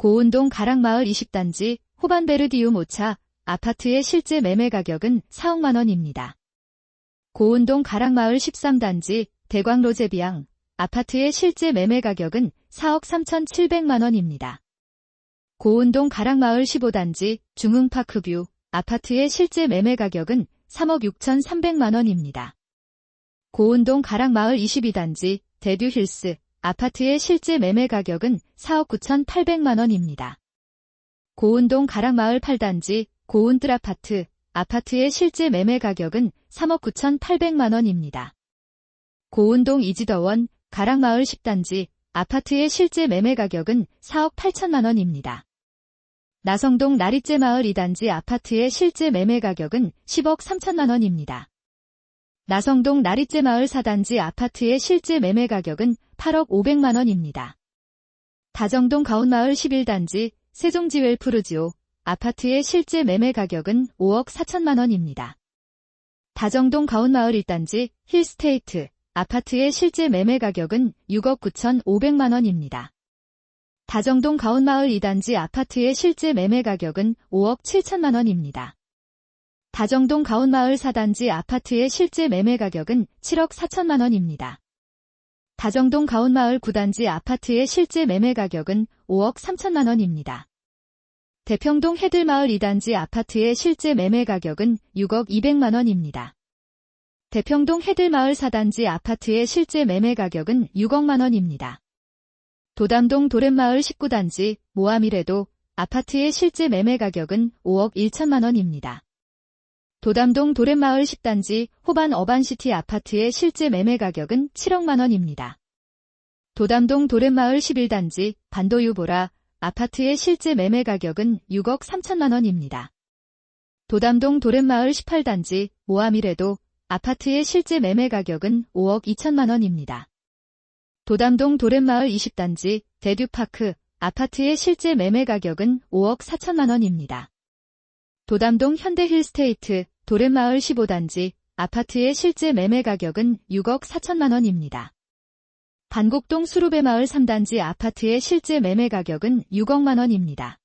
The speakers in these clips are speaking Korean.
고운동 가락마을 20단지 호반베르디움 5차 아파트의 실제 매매 가격은 4억만 원입니다. 고운동 가락마을 13단지 대광로제비앙 아파트의 실제 매매 가격은 4억 3,700만 원입니다. 고운동 가락마을 15단지 중흥파크뷰 아파트의 실제 매매 가격은 3억 6,300만 원입니다. 고운동 가락마을 22단지 대듀힐스 아파트의 실제 매매 가격은 4억 9,800만 원입니다. 고운동 가락마을 8단지 고운뜰 아파트 아파트의 실제 매매 가격은 3억 9,800만 원입니다. 고운동 이지더원 가락마을 10단지 아파트의 실제 매매 가격은 4억 8천만 원입니다. 나성동 나리째 마을 2단지 아파트의 실제 매매 가격은 10억 3천만 원입니다. 나성동 나리째 마을 4단지 아파트의 실제 매매 가격은 8억 500만 원입니다. 다정동 가운마을 11단지 세종지웰 푸르지오 아파트의 실제 매매 가격은 5억 4천만 원입니다. 다정동 가운마을 1단지 힐스테이트 아파트의 실제 매매 가격은 6억 9천 5백만 원입니다. 다정동 가운마을 2단지 아파트의 실제 매매 가격은 5억 7천만 원입니다. 다정동 가운마을 4단지 아파트의 실제 매매 가격은 7억 4천만 원입니다. 다정동 가운마을 9단지 아파트의 실제 매매 가격은 5억 3천만 원입니다. 대평동 해들마을 2단지 아파트의 실제 매매 가격은 6억 200만 원입니다. 대평동 해들마을 4단지 아파트의 실제 매매 가격은 6억만 원입니다. 도담동 도렛마을 19단지 모아미래도 아파트의 실제 매매 가격은 5억 1천만 원입니다. 도담동 도렛마을 10단지 호반 어반시티 아파트의 실제 매매 가격은 7억만 원입니다. 도담동 도렛마을 11단지 반도유보라 아파트의 실제 매매 가격은 6억 3천만 원입니다. 도담동 도렛마을 18단지 모아미래도 아파트의 실제 매매 가격은 5억 2천만 원입니다. 도담동 도렛마을 20단지 대듀파크 아파트의 실제 매매 가격은 5억 4천만 원입니다. 도담동 현대힐스테이트 도렛마을 15단지 아파트의 실제 매매 가격은 6억 4천만 원입니다. 반곡동 수루베마을 3단지 아파트의 실제 매매 가격은 6억만 원입니다.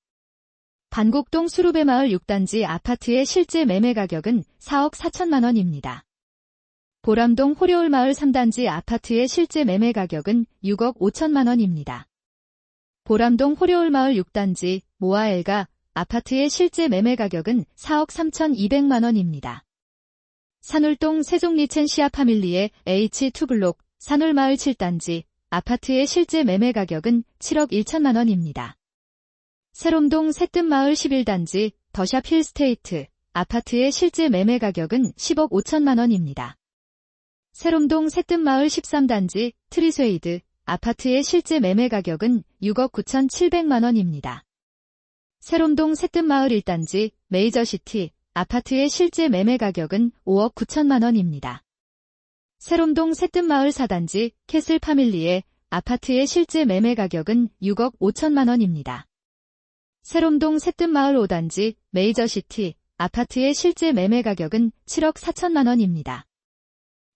반곡동 수루베마을 6단지 아파트의 실제 매매 가격은 4억 4천만 원입니다. 보람동 호려울마을 3단지 아파트의 실제 매매 가격은 6억 5천만 원입니다. 보람동 호려울마을 6단지 모아엘가 아파트의 실제 매매 가격은 4억 3천2백만 원입니다. 산울동 세종리첸 시아 파밀리의 H2블록 산울마을 7단지 아파트의 실제 매매 가격은 7억 1천만 원입니다. 세롬동 새뜸마을 11단지 더샵 힐스테이트 아파트의 실제 매매 가격은 10억 5천만 원입니다. 세롬동 새뜸마을 13단지 트리스웨이드 아파트의 실제 매매 가격은 6억 9천 7백만 원입니다. 세롬동 새뜸마을 1단지 메이저시티 아파트의 실제 매매 가격은 5억 9천만 원입니다. 세롬동 새뜸마을 4단지 캐슬 파밀리의 아파트의 실제 매매 가격은 6억 5천만 원입니다. 세롬동 새뜸마을 5단지 메이저시티 아파트의 실제 매매 가격은 7억 4천만 원입니다.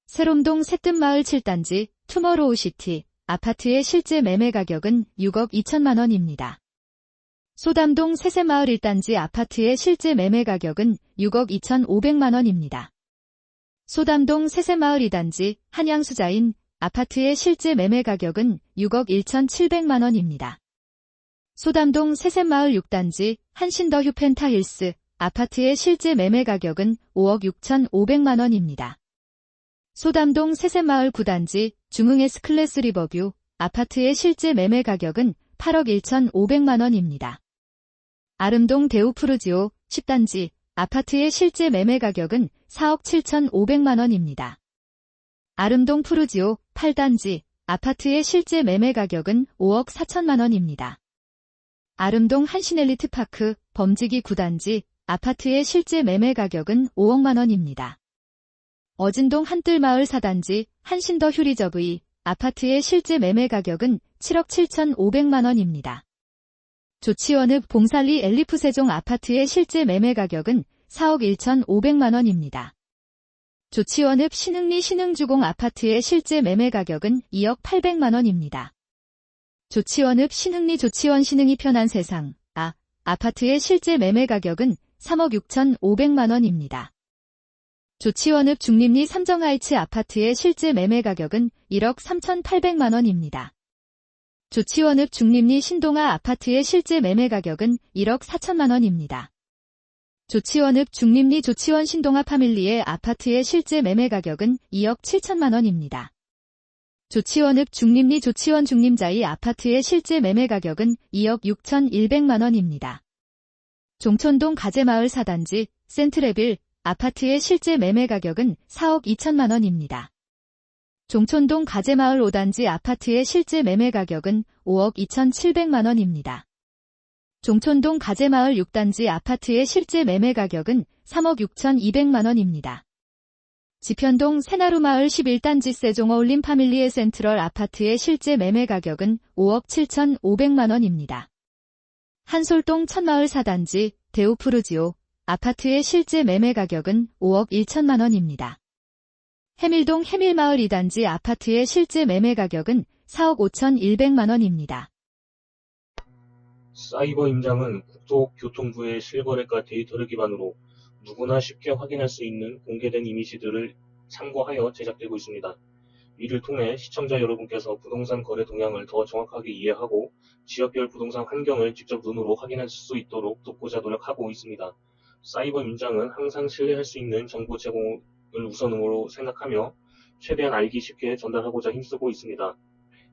세롬동 새뜸마을 7단지 투머로우시티 아파트의 실제 매매 가격은 6억 2천만 원입니다. 소담동 세세마을 1단지 아파트의 실제 매매 가격은 6억 2천5백만 원입니다. 소담동 세세마을 2단지 한양수자인 아파트의 실제 매매 가격은 6억 1천7백만 원입니다. 소담동 세세마을 6단지 한신더 휴펜타힐스 아파트의 실제 매매 가격은 5억 6천5백만 원입니다. 소담동 세세마을 9단지 중흥에스 클래스 리버뷰 아파트의 실제 매매 가격은 8억 1천5백만 원입니다. 아름동 대우푸르지오 10단지 아파트의 실제 매매 가격은 4억 7천5백만 원입니다. 아름동 푸르지오 8단지 아파트의 실제 매매 가격은 5억 4천만 원입니다. 아름동 한신엘리트 파크 범지기 9단지 아파트의 실제 매매 가격은 5억만 원입니다. 어진동 한뜰마을 4단지 한신더 휴리저브이 아파트의 실제 매매 가격은 7억 7천5백만 원입니다. 조치원읍 봉살리 엘리프 세종 아파트의 실제 매매 가격은 4억 1천5백만 원입니다. 조치원읍 신흥리 신흥주공 아파트의 실제 매매 가격은 2억 8백만 원입니다. 조치원읍 신흥리 조치원 신흥이 편한 세상, 아, 아파트의 실제 매매 가격은 3억 6천5백만 원입니다. 조치원읍 중림리 삼정하이츠 아파트의 실제 매매 가격은 1억 3천8백만 원입니다. 조치원읍 중림리 신동아 아파트의 실제 매매 가격은 1억 4천만 원입니다. 조치원읍 중림리 조치원 신동아 파밀리의 아파트의 실제 매매 가격은 2억 7천만 원입니다. 조치원읍 중림리 조치원 중림자이 아파트의 실제 매매 가격은 2억 6천1백만 원입니다. 종촌동 가재마을 4단지 센트레빌 아파트의 실제 매매 가격은 4억 2천만 원입니다. 종촌동 가재마을 5단지 아파트의 실제 매매 가격은 5억 2천7백만 원입니다. 종촌동 가재마을 6단지 아파트의 실제 매매 가격은 3억 6천2백만 원입니다. 지편동 새나루마을 11단지 세종어울림 파밀리의 센트럴 아파트의 실제 매매 가격은 5억 7천5백만 원입니다. 한솔동 천마을 4단지 데우프루지오 아파트의 실제 매매 가격은 5억 1천만 원입니다. 해밀동 해밀마을 2단지 아파트의 실제 매매 가격은 4억 5천 1백만 원입니다. 사이버 임장은 국토교통부의 실거래가 데이터를 기반으로 누구나 쉽게 확인할 수 있는 공개된 이미지들을 참고하여 제작되고 있습니다. 이를 통해 시청자 여러분께서 부동산 거래 동향을 더 정확하게 이해하고 지역별 부동산 환경을 직접 눈으로 확인할 수 있도록 돕고자 노력하고 있습니다. 사이버 임장은 항상 신뢰할 수 있는 정보 제공을 우선으로 생각하며 최대한 알기 쉽게 전달하고자 힘쓰고 있습니다.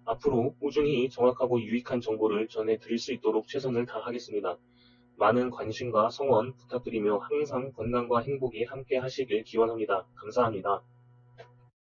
앞으로 꾸준히 정확하고 유익한 정보를 전해 드릴 수 있도록 최선을 다하겠습니다. 많은 관심과 성원 부탁드리며 항상 건강과 행복이 함께 하시길 기원합니다. 감사합니다.